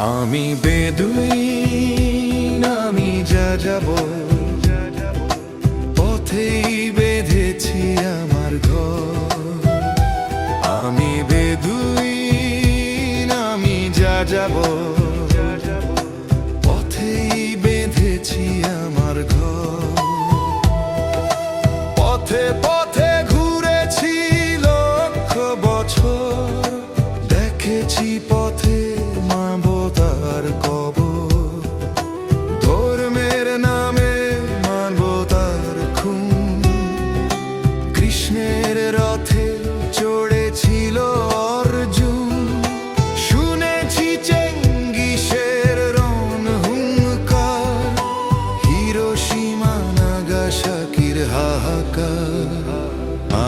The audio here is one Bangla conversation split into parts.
আমি বেদুই আমি যা যাব। পথেই বেঁধেছি আমার ঘর। আমি বেদুই আমি যা যাব। পথেই বেঁধেছি আমার ঘর। পথে পথে ঘুরেছি লক্ষ বছর।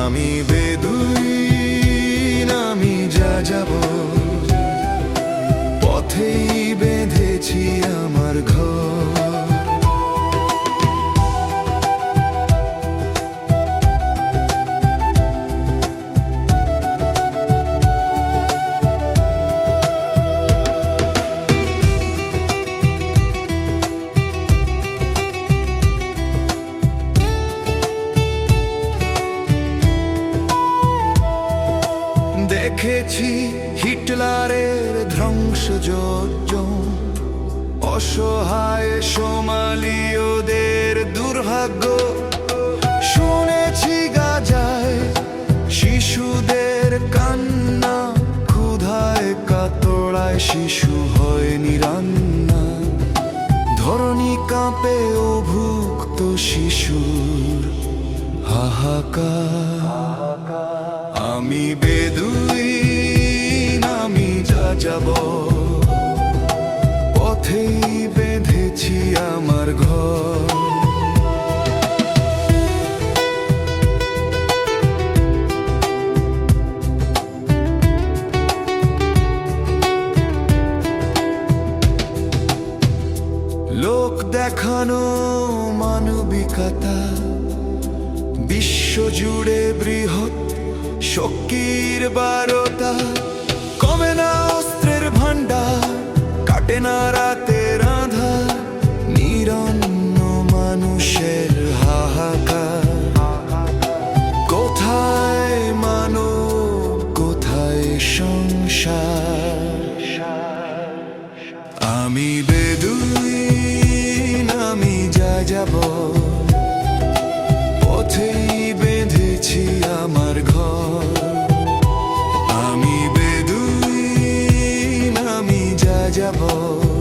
আমি বেদুইন আমি যা যাব। পথেই বেঁধেছি আমার ঘর। দেখেছি হিটলারের ধ্বংসযজ্ঞ। অসহায় সোমালীয়দের দুর্ভাগ্য। শুনেছি গাজায় শিশুদের কান্না, ক্ষুধায় কাতড়ায় শিশু হয় নিরান্না। ধরণী কাঁপে অভুক্ত শিশুর হাহাকার। আমি যা যাব। পথেই বেঁধেছি আমার ঘর। লোক দেখানো মানবিকতা বিশ্বজুড়ে বৃহৎ শক্তির বারতা। কমে না কাটে না রাতের আধার, নিরন্ন মানুষের হাহাকার। কোথায় মানব, কোথায় সংসার? আমি বেদুইন, আমি যা যাব de amor.